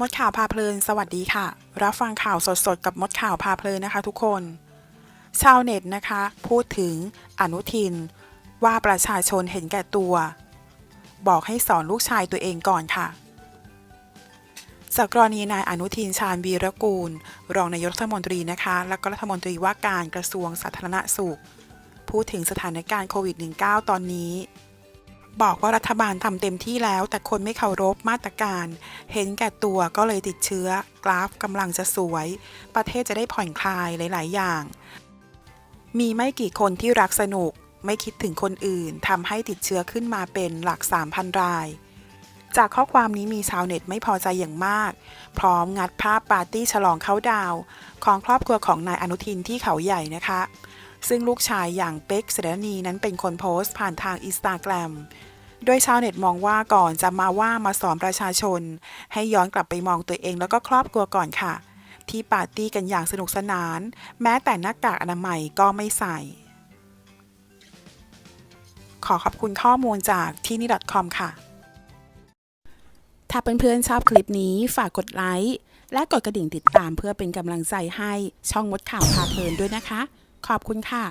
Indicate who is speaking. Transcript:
Speaker 1: มดข่าวพาเพลิน สวัสดีค่ะ รับฟังข่าวสดๆ กับมดข่าวพาเพลินนะคะทุกคน ชาวเน็ตนะคะ พูดถึงอนุทิน ว่าประชาชนเห็นแก่ตัว บอกให้สอนลูกชายตัวเองก่อนค่ะ จากกรณีนายอนุทินชาญวีรกูล รองนายกรัฐมนตรีนะคะ และก็รัฐมนตรีว่าการกระทรวงสาธารณสุข พูดถึงสถานการณ์โควิด -19 ตอนนี้ บอกว่ารัฐบาลทำเต็มที่แล้ว แต่คนไม่เคารพมาตรการ เห็นแก่ตัวก็เลยติดเชื้อ กราฟกำลังจะสวย ประเทศจะได้ผ่อนคลายหลาย ๆ อย่าง มีไม่กี่คนที่รักสนุก ไม่คิดถึงคนอื่นทำให้ติดเชื้อขึ้นมาเป็นหลัก 3,000 ราย จากข้อความนี้มีชาวเน็ตไม่พอใจอย่างมาก พร้อมงัดภาพปาร์ตี้ฉลองเขาดาว ของครอบครัวของนายอนุทินที่เขาใหญ่นะคะ ซึ่งลูกชายอย่างเป็กเสรณีนั้นเป็นคนโพสต์ผ่านทางอินสตาแกรมโดยชาวเน็ตมองว่าก่อนจะมาว่ามาสอนประชาชน ให้ย้อนกลับไปมองตัวเองแล้วก็ครอบครัวก่อนค่ะ ที่ปาร์ตี้กันอย่างสนุกสนาน แม้แต่หน้ากากอนามัยก็ไม่ใส่ ขอขอบคุณข้อมูลจากที่นี่ .com ค่ะ ถ้าเพื่อนๆชอบคลิปนี้ฝากกดไลค์และกดกระดิ่งติดตามเพื่อเป็นกำลังใจให้ช่องมดข่าวพาเพลินด้วยนะคะ ขอบคุณค่ะ